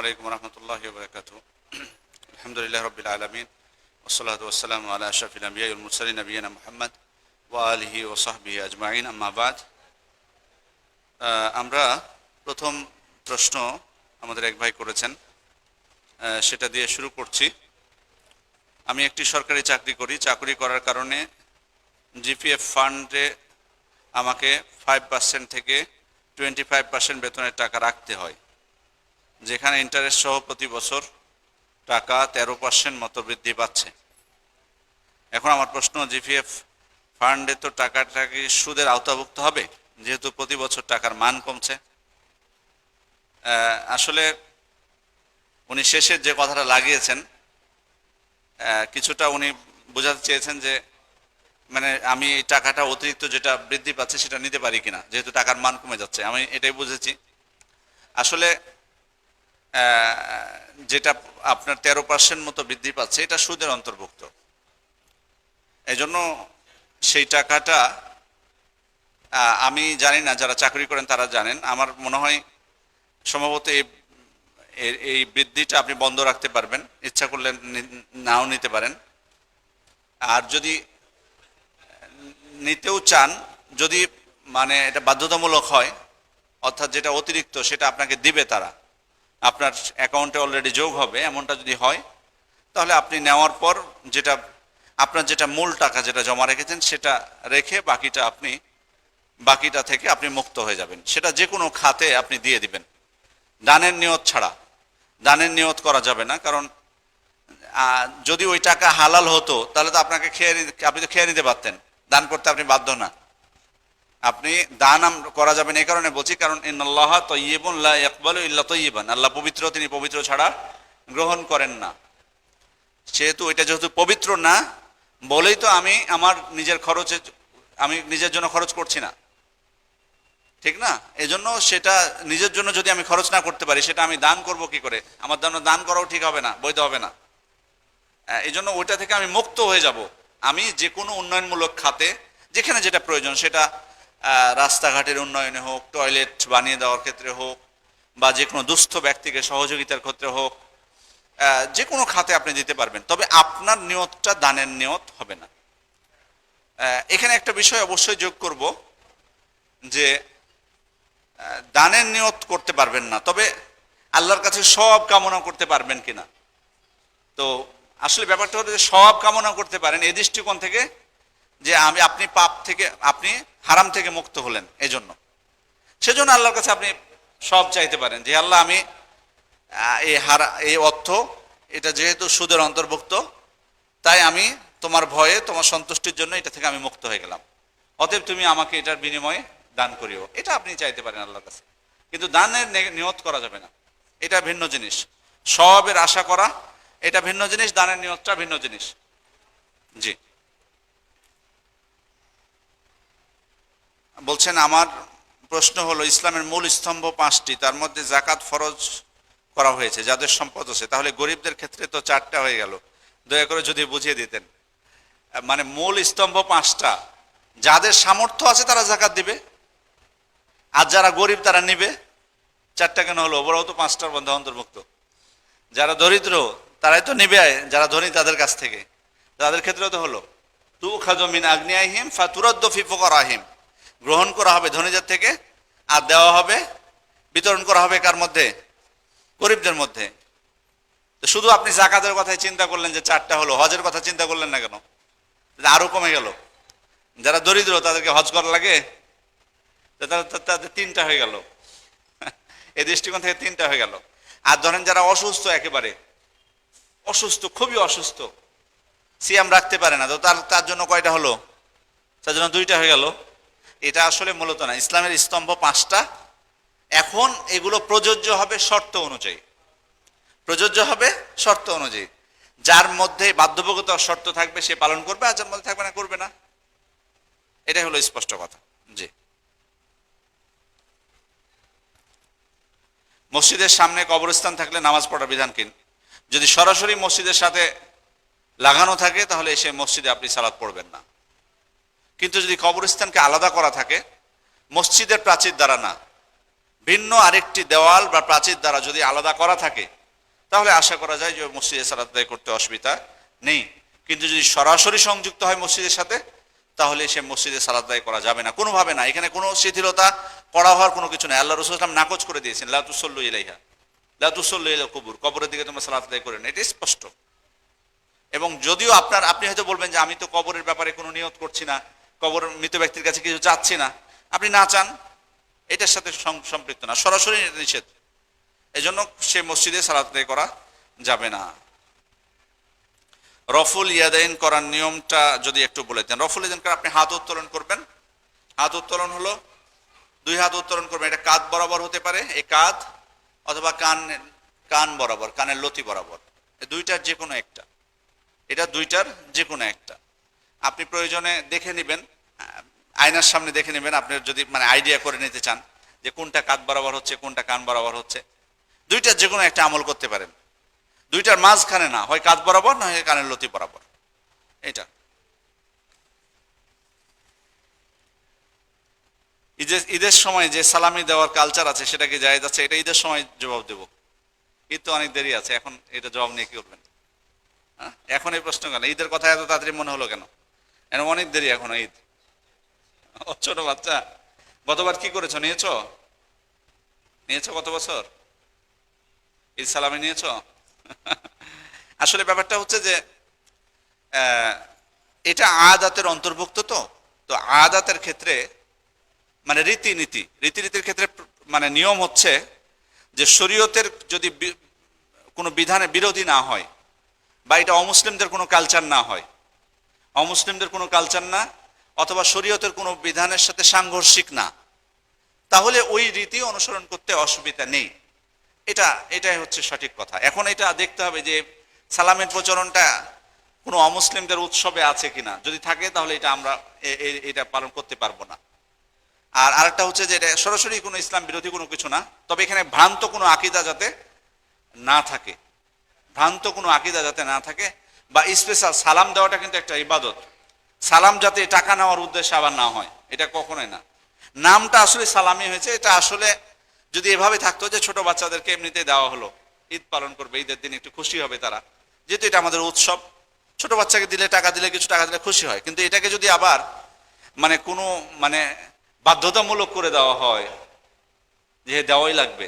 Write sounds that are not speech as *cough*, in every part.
আলাইকুম রহমতুল্লাহ বরকাত আলহামদুলিল্লাহ রবিল আলমিন। ওসলাত ওসালাম আল্লাহ আশরফিল আম্বিয়াউল মুরসালিন নবীনা মোহাম্মদ ওয়া আলহি ও সাহবি আজমাইন। আম্মাবাদ আমরা প্রথম প্রশ্ন আমাদের এক ভাই করেছেন। সেটা দিয়ে শুরু করছি। আমি একটি সরকারি চাকরি করি। চাকরি করার কারণে জিপিএফ ফান্ডে আমাকে ফাইভ পার্সেন্ট থেকে টোয়েন্টি ফাইভ পার্সেন্ট বেতনের টাকা রাখতে হয়। যেখানে ইন্টারেস্ট সহ প্রতি বছর টাকা তেরো পার্সেন্ট মতো বৃদ্ধি পাচ্ছে। এখন আমার প্রশ্ন জিপিএফ ফান্ডে তো টাকাটা কি সুদের আওতাভুক্ত হবে? যেহেতু প্রতি বছর টাকার মান কমছে। আসলে উনি শেষের যে কথাটা লাগিয়েছেন কিছুটা উনি বোঝাতে চেয়েছেন যে মানে আমি এই টাকাটা অতিরিক্ত যেটা বৃদ্ধি পাচ্ছে সেটা নিতে পারি কিনা, যেহেতু টাকার মান কমে যাচ্ছে। আমি এটাই বুঝেছি। আসলে যেটা আপনার তেরো পার্সেন্ট মতো বৃদ্ধি পাচ্ছে, এটা সুদের অন্তর্ভুক্ত। এই জন্য সেই টাকাটা আমি জানি না, যারা চাকরি করেন তারা জানেন। আমার মনে হয় সম্ভবত এই এই বৃদ্ধিটা আপনি বন্ধ রাখতে পারবেন। ইচ্ছা করলে নাও নিতে পারেন। আর যদি নিতেও চান, যদি মানে এটা বাধ্যতামূলক হয়, অর্থাৎ যেটা অতিরিক্ত, সেটা আপনাকে দিবে তারা। আপনার অ্যাকাউন্টে অলরেডি যোগ হবে, এমনটা যদি হয়, তাহলে আপনি নেওয়ার পর যেটা, আপনার যেটা মূল টাকা যেটা জমা রেখেছেন, সেটা রেখে বাকিটা আপনি, বাকিটা থেকে আপনি মুক্ত হয়ে যাবেন। সেটা যে কোনো খাতে আপনি দিয়ে দিবেন। দানের নিয়ত ছাড়া। দানের নিয়ত করা যাবে না, কারণ যদি ওই টাকা হালাল হতো, তাহলে তো আপনাকে খেয়ে আপনি তো খেয়ে নিতে পারতেন। দান করতে আপনি বাধ্য না। আপনি দান করা যাবেন এই কারণে বলছি, কারণ ইন্নাল্লাহ তৈয়বুন লা ইয়াকবালু ইল্লা তৈয়বান আল্লাহ পবিত্র, তিনি পবিত্র ছাড়া গ্রহণ করেন না। সেহেতু এটা যেহেতু পবিত্র না, বলেই তো আমি আমার নিজের খরচে, আমি নিজের জন্য খরচ করছি না। ঠিক না? এজন্য সেটা নিজের জন্য যদি আমি খরচ না করতে পারি, সেটা আমি দান করব কি করে? আমার জন্য দান করাও ঠিক হবে না, বৈধ হবে না। এই জন্য ওইটা থেকে আমি মুক্ত হয়ে যাব। আমি যে কোনো উন্নয়নমূলক খাতে, যেখানে যেটা প্রয়োজন সেটা রাস্তাঘাটের উন্নয়নে হোক, টয়লেট বানিয়ে দেওয়ার ক্ষেত্রে হোক, বা যে কোনো দুস্থ ব্যক্তিকে সহযোগিতার ক্ষেত্রে হোক যে কোনো খাতে আপনি দিতে পারবেন। তবে আপনার নিয়তটা দানের নিয়ত হবে না। এখানে একটা বিষয় অবশ্যই যোগ করব যে দানের নিয়ত করতে পারবেন না, তবে আল্লাহর কাছে সব কামনা করতে পারবেন কিনা? তো আসলে ব্যাপারটা হলো যে সব কামনা করতে পারেন এই দৃষ্টিকোণ থেকে যে আমি, আপনি পাপ থেকে, আপনি হারাম থেকে মুক্ত হলেন এজন্য। সেজন্য আল্লাহর কাছে আপনি সব চাইতে পারেন যে, আল্লাহ, আমি এই হারা, এই অর্থ, এটা যেহেতু সুদের অন্তর্ভুক্ত, তাই আমি তোমার ভয়ে, তোমার সন্তুষ্টির জন্য এটা থেকে আমি মুক্ত হয়ে গেলাম। অতএব তুমি আমাকে এটার বিনিময়ে দান করিও। এটা আপনি চাইতে পারেন আল্লাহর কাছে। কিন্তু দানের নিয়ত করা যাবে না। এটা ভিন্ন জিনিস। সবের আশা করা, এটা ভিন্ন জিনিস, দানের নিয়তটা ভিন্ন জিনিস। জি। বলছেন, আমার প্রশ্ন হলো, ইসলামের মূল স্তম্ভ পাঁচটি, তার মধ্যে জাকাত ফরজ করা হয়েছে, যাদের সম্পদ আছে। তাহলে গরিবদের ক্ষেত্রে তো চারটা হয়ে গেল। দয়া করে যদি বুঝিয়ে দিতেন। মানে মূল স্তম্ভ পাঁচটা, যাদের সামর্থ্য আছে তারা জাকাত দিবে, আর যারা গরিব তারা নিবে। চারটা কেন হলো? ওরাও তো পাঁচটার মধ্যে অন্তর্ভুক্ত। যারা দরিদ্র, তারাই তো নিবে, যারা ধনী তাদের কাছ থেকে। তাদের ক্ষেত্রেও তো হলো। তু খাজমিন আগ্নিয়াহিম ফাতুরদ্দ ফিফকর আহিম গ্রহণ করা হবে ধনীদের থেকে, আর দেওয়া হবে, বিতরণ করা হবে কার মধ্যে? গরিবদের মধ্যে। তো শুধু আপনি জাকাতের কথাই চিন্তা করলেন যে চারটা হলো, হজের কথা চিন্তা করলেন না কেন? তাহলে আরও কমে গেল। যারা দরিদ্র, তাদেরকে হজ করা লাগে? তাদের তিনটা হয়ে গেল। এই দৃষ্টিকোণ থেকে তিনটা হয়ে গেল। আর ধরেন যারা অসুস্থ একেবারে, অসুস্থ, খুবই অসুস্থ, সিয়াম রাখতে পারে না। তো তার তার জন্য কয়টা হলো? তার জন্য দুইটা হয়ে গেল। এটা আসলে মূলত না। ইসলামের স্তম্ভ পাঁচটা। এখন এগুলো প্রযোজ্য হবে শর্ত অনুযায়ী। প্রযোজ্য হবে শর্ত অনুযায়ী। যার মধ্যে বাধ্যবাধকতার শর্ত থাকবে, সে পালন করবে, আর যার মধ্যে থাকবে না, করবে না। এটাই হলো স্পষ্ট কথা। জি। মসজিদের সামনে কবরস্থান থাকলে নামাজ পড়ার বিধান কিন যদি সরাসরি মসজিদের সাথে লাগানো থাকে, তাহলে সে মসজিদে আপনি সালাদ পড়বেন না। কিন্তু যদি কবরস্থানকে আলাদা করা থাকে, মসজিদের প্রাচীর দ্বারা না। ভিন্ন আরেকটি দেওয়াল বা প্রাচীর দ্বারা যদি আলাদা করা থাকে, তাহলে আশা করা যায় যে মসজিদে সালাত আদায় করতে অসুবিধা নেই। কিন্তু যদি সরাসরি সংযুক্ত হয় মসজিদের সাথে, তাহলে সে মসজিদে সালাত আদায় করা যাবে না। কোনোভাবে না। এখানে কোনো শিথিলতা করা হওয়ার কোনো কিছু নেই। আল্লাহ রসুল ইসলাম নাকচ করে দিয়েছেন লাতুসল্লু ইলাইহা লাতুসল্লু ইলা কবুর কবরের দিকে তোমরা সালাত আদায় করে না। এটা স্পষ্ট। এবং যদিও আপনার, আপনি হয়তো বলবেন যে আমি তো কবরের ব্যাপারে কোনো নিয়ত করছি না। কবর মৃত ব্যক্তির কাছে কিছু চাচ্ছি না। আপনি না চান, এটার সাথে সম্পৃক্ত না। সরাসরি নিষেধ। এজন্য সে মসজিদে সালাত করা যাবে না। রফুল ইয়াদাইন করার নিয়মটা যদি একটু বলে দেন। রফুল ইয়াদাইন আপনি হাত উত্তোলন করবেন। হাত উত্তোলন হলো, দুই হাত উত্তোলন করবেন। এটা কাঁধ বরাবর হতে পারে এই কাঁধ অথবা কান কান বরাবর, কানের লতি বরাবর। দুইটার যে কোনো একটা। এটা দুইটার যে কোনো একটা। আপনি প্রয়োজনে দেখে নেবেন আয়নার সামনে দেখে নেবেন, আপনি যদি মানে আইডিয়া করে নিতে চান যে কোনটা কাঁধ বরাবর হচ্ছে, কোনটা কান বরাবর হচ্ছে। দুইটার যে কোনো একটা আমল করতে পারেন। দুইটার মাঝখানে না, হয় কাঁধ বরাবর না, হয় কানের লতি বরাবর। এটা ঈদের ঈদের সময় যে সালামি দেওয়ার কালচার আছে সেটা কি যায় যাচ্ছে এটা ঈদের সময় জবাব দেব। ঈদ তো অনেক দেরি আছে, এখন এটা জবাব নিয়ে কি করবেন? হ্যাঁ? এখন এই প্রশ্ন কেন? ঈদের কথা এত তাড়াতাড়ি মনে হলো কেন? এখন অনেক দেরি এখন ঈদ। ও, ছোট বাচ্চা। গতবার কি করেছ নিয়েছ? নিয়েছো গত বছর? ঈদ সালামি নিয়েছো? আসলে ব্যাপারটা হচ্ছে যে এটা আদাতের অন্তর্ভুক্ত তো। তো আদাতের ক্ষেত্রে মানে রীতিনীতি রীতিনীতির ক্ষেত্রে মানে নিয়ম হচ্ছে যে শরীয়তের যদি কোনো বিধানে বিরোধী না হয় বা এটা অমুসলিমদের কোনো কালচার না হয় অমুসলিমদের কোনো কালচার না, অথবা শরীয়তের কোনো বিধানের সাথে সাংঘর্ষিক না। তাহলে ওই রীতি অনুসরণ করতে অসুবিধা নেই। এটা, এটাই হচ্ছে সঠিক কথা। এখন এটা দেখতে হবে যে সালামের প্রচলনটা কোনো অমুসলিমদের উৎসবে আছে কিনা। যদি থাকে, তাহলে এটা আমরা এটা পালন করতে পারব না। আর আরেকটা হচ্ছে যে এটা সরাসরি কোনো ইসলাম বিরোধী কোনো কিছু না, তবে এখানে ভ্রান্ত কোনো আকিদা যাতে না থাকে। ভ্রান্ত কোনো আকিদা যাতে না থাকে বা স্পেশাল সালাম দেওয়াটা কিন্তু একটা ইবাদত। সালাম যাতে টাকা নেওয়ার উদ্দেশ্যে আবার না হয়, এটা কখনোই না। নামটা আসলে সালামি হয়েছে, এটা আসলে যদি এভাবে থাকতো যে ছোট বাচ্চাদেরকে এমনিতে দেওয়া হলো, ঈদ পালন করবে, ঈদের দিন একটু খুশি হবে তারা। যেহেতু এটা আমাদের উৎসব, ছোট বাচ্চাকে দিলে টাকা দিলে, কিছু টাকা দিলে খুশি হয়। কিন্তু এটাকে যদি আবার মানে কোনো মানে বাধ্যতামূলক করে দেওয়া হয়, যে দেওয়াই লাগবে।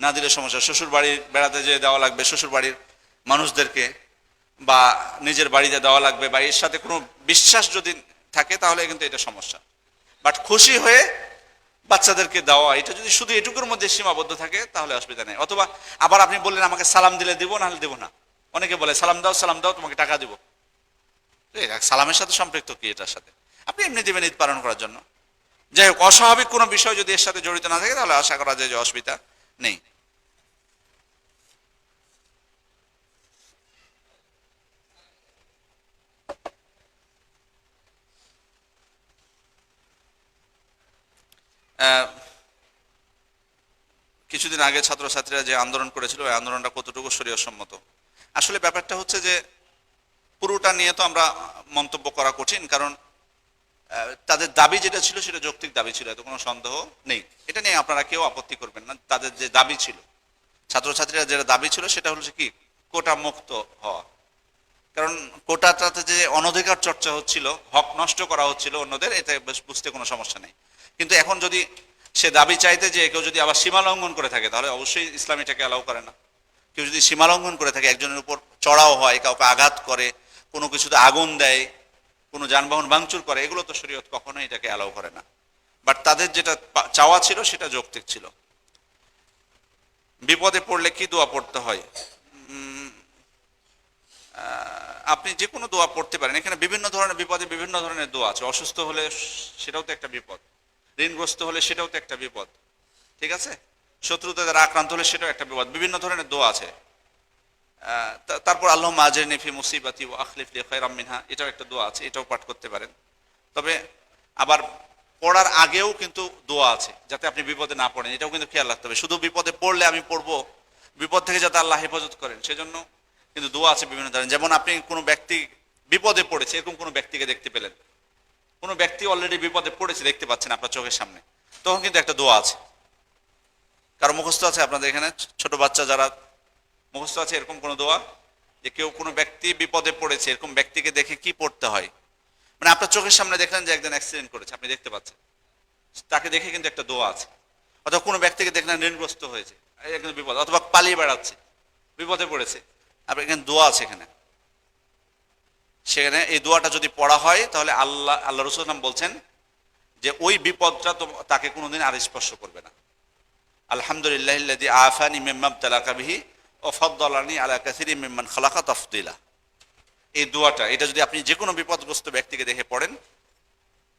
না দিলে সমস্যা শ্বশুর বাড়ি বেড়াতে যেয়ে দেওয়া লাগবে শ্বশুর বাড়ির মানুষদেরকে। বা নিজের বাড়িতে দেওয়া লাগবে বা এর সাথে কোনো বিশ্বাস যদি থাকে, তাহলে কিন্তু এটা সমস্যা। বাট খুশি হয়ে বাচ্চাদেরকে দেওয়া, এটা যদি শুধু এটুকুর মধ্যে সীমাবদ্ধ থাকে, তাহলে অসুবিধা নেই। অথবা আবার আপনি বললেন, আমাকে সালাম দিলে দিব নাহলে দেবো না। অনেকে বলে, সালাম দাও সালাম দাও, তোমাকে টাকা দিব। সালামের সাথে সম্পৃক্ত কি এটার সাথে? আপনি এমনি দেবেন ঈদ পালন করার জন্য। যাই হোক, অস্বাভাবিক কোনো বিষয় যদি এর সাথে জড়িত না থাকে, তাহলে আশা করা যায় যে অসুবিধা নেই। কিছুদিন আগে ছাত্রছাত্রীরা যে আন্দোলন করেছিল ওই আন্দোলনটা কতটুকু সম্মত আসলে ব্যাপারটা হচ্ছে যে, পুরোটা নিয়ে তো আমরা মন্তব্য করা কঠিন, কারণ তাদের দাবি যেটা ছিল সেটা যৌক্তিক দাবি ছিল, এত কোনো সন্দেহ নেই। এটা নিয়ে আপনারা কেউ আপত্তি করবেন না, তাদের যে দাবি ছিল। ছাত্রছাত্রীরা যেটা দাবি ছিল সেটা হচ্ছে কি, কোটা মুক্ত হওয়া। কারণ, কোটাটাতে যে অনধিকার চর্চা হচ্ছিল, হক নষ্ট করা হচ্ছিল অন্যদের, এতে বুঝতে কোনো সমস্যা নেই। কিন্তু এখন যদি সে দাবি চাইতে যে কেউ যদি আবার সীমা লঙ্ঘন করে থাকে, তাহলে অবশ্যই ইসলাম এটাকে অ্যালাউ করে না। কেউ যদি সীমা লঙ্ঘন করে থাকে, একজনের উপর চড়াও হয়, কাউকে আঘাত করে, কোনো কিছুতে আগুন দেয়, কোনো যানবাহন ভাঙচুর করে, এগুলো তো শরীয়ত কখনোই এটাকে অ্যালাউ করে না। বাট তাদের যেটা চাওয়া ছিল, সেটা যৌক্তিক ছিল। বিপদে পড়লে কি দোয়া পড়তে হয়? আপনি যে কোনো দোয়া পড়তে পারেন। এখানে বিভিন্ন ধরনের বিপদে বিভিন্ন ধরনের দোয়া আছে। অসুস্থ হলে সেটাও তো একটা বিপদ। ঋণগ্রস্ত হলে সেটাও তো একটা বিপদ। ঠিক আছে? শত্রুতে দ্বারা আক্রান্ত হলে সেটাও একটা বিপদ। বিভিন্ন ধরনের দোয়া আছে। তারপর আল্লাহ মাজের নেফি মুসিবাতি ও আখলিফ খৈরাম মিনহা, এটাও একটা দোয়া আছে, এটাও পাঠ করতে পারেন। তবে আবার পড়ার আগেও কিন্তু দোয়া আছে, যাতে আপনি বিপদে না পড়েন, এটাও কিন্তু খেয়াল রাখতে হবে। শুধু বিপদে পড়লে আমি পড়ব, বিপদ থেকে যাতে আল্লাহ হেফাজত করেন, সেজন্য কিন্তু দোয়া আছে বিভিন্ন ধরনের। যেমন আপনি কোনো ব্যক্তি বিপদে পড়েছে, এরকম কোনো ব্যক্তিকে দেখতে পেলেন। কোনো ব্যক্তি অলরেডি বিপদে পড়েছে, দেখতে পাচ্ছেন আপনার চোখের সামনে। তখন কিন্তু একটা দোয়া আছে। কারও মুখস্থ আছে আপনাদের এখানে? ছোট বাচ্চা যারা মুখস্থ আছে, এরকম কোনো দোয়া? যে কেউ কোনো ব্যক্তি বিপদে পড়েছে, এরকম ব্যক্তিকে দেখে কি পড়তে হয়? মানে আপনার চোখের সামনে দেখলেন যে একজন অ্যাক্সিডেন্ট করেছে, আপনি দেখতে পাচ্ছেন। তাকে দেখে কিন্তু একটা দোয়া আছে। অথবা কোনো ব্যক্তিকে দেখলেন ঋণগ্রস্ত হয়েছে একজন বিপদ, অথবা পালিয়ে বেড়াচ্ছে, বিপদে পড়েছে। আপনার এখানে দোয়া আছে এখানে। সেখানে এই দোয়াটা যদি পড়া হয়, তাহলে আল্লাহ আল্লাহ রসুলাম বলছেন যে, ওই বিপদটা তাকে কোনোদিন আর স্পর্শ করবে না। আলহামদুলিল্লাহ আফানি মেম্মাম তালাকাবিহি ও ফদ্দালানি আলা কাসিরি মেম্মান খালাকা তফদিলা। এই দোয়াটা, এটা যদি আপনি যে কোনো বিপদগ্রস্ত ব্যক্তিকে দেখে পড়েন,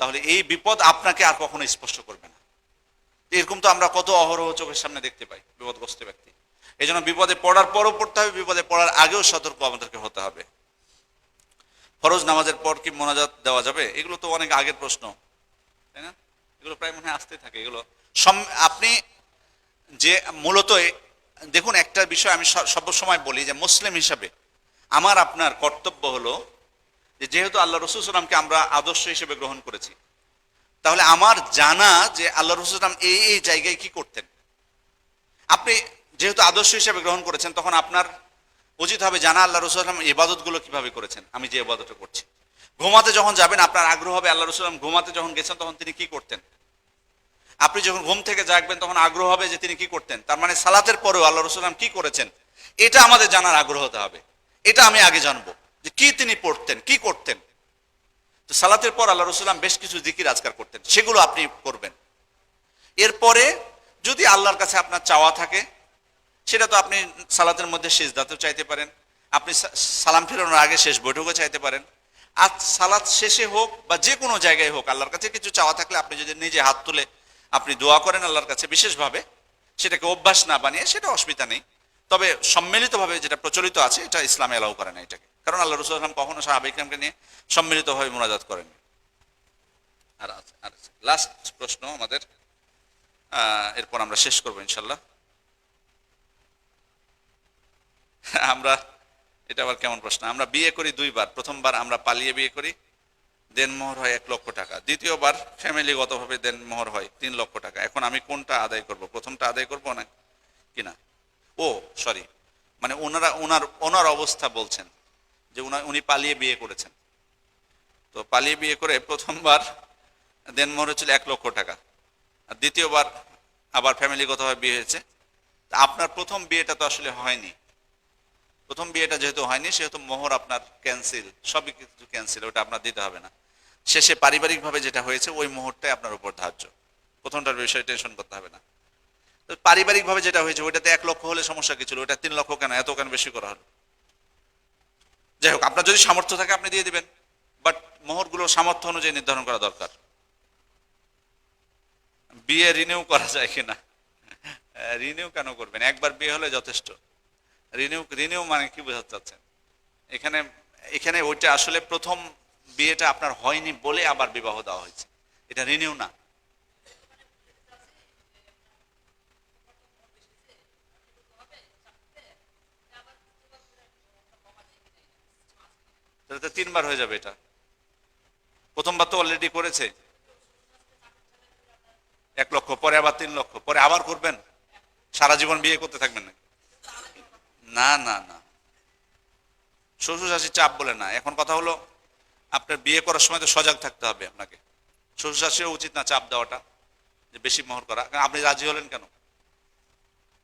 তাহলে এই বিপদ আপনাকে আর কখনো স্পর্শ করবে না। এরকম তো আমরা কত অহরহ চোখের সামনে দেখতে পাই, বিপদগ্রস্ত ব্যক্তি। এই জন্য বিপদে পড়ার পরও পড়তে হবে, বিপদে পড়ার আগেও সতর্ক আমাদেরকে হতে হবে। ফরজ নামাজের পর কি মোনাজাত দেওয়া যাবে? এগুলো তো অনেক আগের প্রশ্ন। তাই না? এগুলো প্রায় মনে হয় আসতে থাকে। এগুলো আপনি যে মূলত দেখুন, একটা বিষয় আমি স- সবসময় বলি যে মুসলিম হিসাবে আমার আপনার কর্তব্য হলো যে যেহেতু আল্লাহ রসুল আমরা আদর্শ হিসেবে গ্রহণ করেছি, তাহলে আমার জানা যে আল্লাহ রসুল সাল্লাম এই এই জায়গায় কি করতেন? আপনি যেহেতু আদর্শ হিসেবে গ্রহণ করেছেন, তখন আপনার উচিত হবে জানা আল্লাহ রসুল সাল্লাম ইবাদতগুলো কীভাবে করেছেন, আমি যে ইবাদতটা করছি। ঘুমাতে যখন যাবেন, আপনার আগ্রহ হবে আল্লাহ রসুল সাল্লাম ঘুমাতে যখন গেছেন, তখন তিনি কি করতেন? আপনি যখন ঘুম থেকে জাগবেন, তখন আগ্রহ হবে যে তিনি কি করতেন। তার মানে সালাতের পরেও আল্লাহ রসুলাম কি করেছেন? এটা আমাদের জানার আগ্রহ হতে হবে। এটা আমি আগে জানব যে কি তিনি পড়তেন, কি করতেন। তো সালাতের পর আল্লাহ রসুলাম বেশ কিছু জিকির আজকার করতেন, সেগুলো আপনি করবেন। এরপরে যদি আল্লাহর কাছে আপনার চাওয়া থাকে সেটা তো আপনি সালাতের মধ্যে শেষ দাঁতেও চাইতে পারেন। আপনি সালাম ফেরানোর আগে শেষ বৈঠকও চাইতে পারেন। আর সালাত শেষে হোক বা যে কোনো জায়গায় হোক, আল্লাহর কাছে কিছু চাওয়া থাকলে আপনি যদি নিজে হাত তুলে আপনি দোয়া করেন আল্লাহর কাছে বিশেষভাবে, সেটাকে অভ্যাস না বানিয়ে সেটা অসুবিধা নেই। তবে সম্মিলিতভাবে যেটা প্রচলিত আছে, এটা ইসলামে এলাও করে না এটাকে। কারণ আল্লাহ রসুল আসলাম কখনো সাহাবিকরামকে নিয়ে সম্মিলিতভাবে মোনাজাত করেন আর আর লাস্ট প্রশ্ন আমাদের। এরপর আমরা শেষ করব ইনশাল্লাহ *laughs* আমরা, এটা আবার কেমন প্রশ্ন? আমরা বিয়ে করি দুইবার। প্রথমবার আমরা পালিয়ে বিয়ে করি দেনমোহর হয় এক লক্ষ টাকা। দ্বিতীয়বার ফ্যামিলিগতভাবে দেনমোহর হয় তিন লক্ষ টাকা। এখন আমি কোনটা আদায় করব? প্রথমটা আদায় করব না কিনা? ও সরি মানে ওনারা, ওনার ওনার অবস্থা বলছেন যে উনা, উনি পালিয়ে বিয়ে করেছেন। তো পালিয়ে বিয়ে করে প্রথমবার দেনমোহর হচ্ছিল এক লক্ষ টাকা। আর দ্বিতীয়বার আবার ফ্যামিলিগতভাবে বিয়ে হয়েছে। আপনার প্রথম বিয়েটা তো আসলে হয়নি। প্রথম বিয়েটা যেহেতু হয়নি, সেহেতু মোহর আপনার ক্যান্সেল সবই কিছু ক্যান্সেল ওটা আপনার দিতে হবে না। শেষে পারিবারিকভাবে যেটা হয়েছে, ওই মুহূর্তে আপনার উপর ধার্য। প্রথমটার বিষয়ে টেনশন করতে হবে না। তো পারিবারিকভাবে যেটা হয়েছে, ওইটাতে এক লক্ষ হলে সমস্যা কি ছিল? ওটা তিন লক্ষ কেন? এত কেন বেশি করা হলো? যাই হোক, আপনার যদি সামর্থ্য থাকে, আপনি দিয়ে দিবেন। বাট মোহরগুলো সামর্থ্য অনুযায়ী নির্ধারণ করা দরকার। বিয়ে রিনিউ করা যায় কিনা? *laughs* রিনিউ কেন করবেন? একবার বিয়ে হলে যথেষ্ট। রিনিউ রিনিউ মানে কি বোঝাতে চাচ্ছেন? এখানে এখানে ওইটা আসলে প্রথম বিয়েটা আপনার হয়নি বলে আবার বিবাহ দেওয়া হয়েছে। এটা রিনিউ না। তিনবার হয়ে যাবে এটা। প্রথমবার তো অলরেডি করেছে। এক লক্ষ, পরে আবার তিন লক্ষ, পরে আবার করবেন? সারা জীবন বিয়ে করতে থাকবেন না না না না। শ্বশুর শাশুড়ি চাপ বলে না। এখন কথা হলো, আপনার বিয়ে করার সময় তো সজাগ থাকতে হবে আপনাকে। শ্বশুর শাশুড়িও উচিত না চাপ দেওয়াটা, যে বেশি মোহর করা। আপনি রাজি হলেন কেন?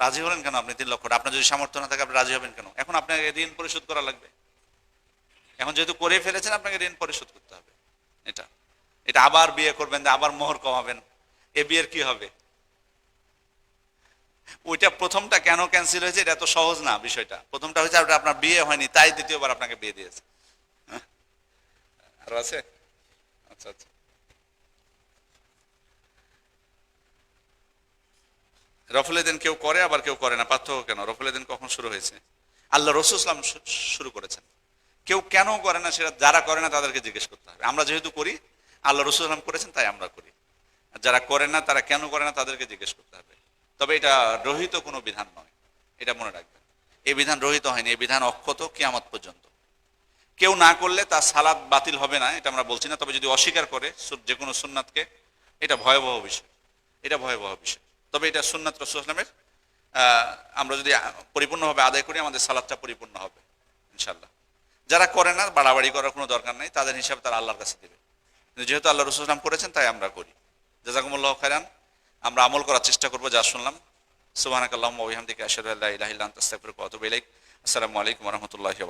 রাজি হলেন কেন আপনি তিন লক্ষ আপনার যদি সামর্থ্য না থাকে, আপনি রাজি হবেন কেন? এখন আপনাকে ঋণ পরিশোধ করা লাগবে। এখন যেহেতু করে ফেলেছেন, আপনাকে ঋণ পরিশোধ করতে হবে। এটা। এটা আবার বিয়ে করবেন, আবার মোহর কমাবেন। এ বিয়ের কি হবে? ওইটা প্রথমটা কেন ক্যান্সেল হয়েছে, এটা তো সহজ না বিষয়টা। প্রথমটা হয়েছে ওটা আপনার বিয়ে হয়নি, তাই দ্বিতীয়বার আপনাকে বিয়ে দিয়েছে? আরও আছে? আচ্ছা আচ্ছা। রফলেদিন কেউ করে, আবার কেউ করে না। পার্থক্য কেন? রফলেদিন কখন শুরু হয়েছে? আল্লাহ রসুল ইসলাম শুরু করেছেন। কেউ কেন করে না, সেটা যারা করে না, তাদেরকে জিজ্ঞেস করতে হবে। আমরা যেহেতু করি, আল্লাহ রসুল ইসলাম করেছেন, তাই আমরা করি। আর যারা করে না, তারা কেন করে না, তাদেরকে জিজ্ঞেস করতে হবে। তবে এটা রহিত কোনো বিধান নয়। এটা মনে রাখবেন। এই বিধান রহিত হয়নি, এই বিধান অক্ষত কিয়ামত পর্যন্ত। কেউ না করলে তার সালাদ বাতিল হবে না, এটা আমরা বলছি না, তবে যদি অস্বীকার করে যে কোনো সুন্নাতকে, এটা ভয়াবহ বিষয়। এটা ভয়াবহ বিষয়। তবে এটা সুন্নাত রসুলামের আমরা যদি পরিপূর্ণভাবে আদায় করি, আমাদের সালাদটা পরিপূর্ণ হবে ইনশাল্লাহ যারা করে না, বাড়াবাড়ি করার কোনো দরকার নেই, তাদের হিসাবে তারা আল্লাহর কাছে দেবে। যেহেতু আল্লাহ রসুলাম করেছেন, তাই আমরা করি। জাজাকুমুল্লাহ খাইরান আমরা আমল করার চেষ্টা করব, যা শুনলাম। তাস্তাগফিরুকা ওয়া আতুবু ইলাইক। আসসালামু আলাইকুম ওয়া রাহমাতুল্লাহি